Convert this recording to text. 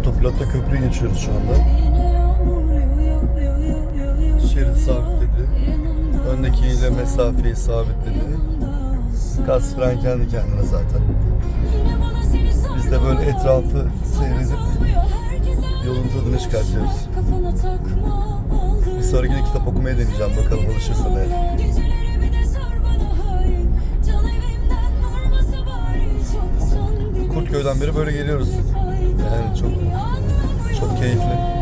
Otopilotta köprüyü geçiyoruz şu anda. Şerit sabitledi. Öndekiyle mesafeyi sabitledi. Gaz fren kendi kendine zaten. Biz de böyle etrafı seyredip yolun tadını çıkartıyoruz. Bir sonraki de kitap okumaya deneyeceğim bakalım alışırsa da. Kurtköy'den beri böyle geliyoruz. Yani çok çok keyifli.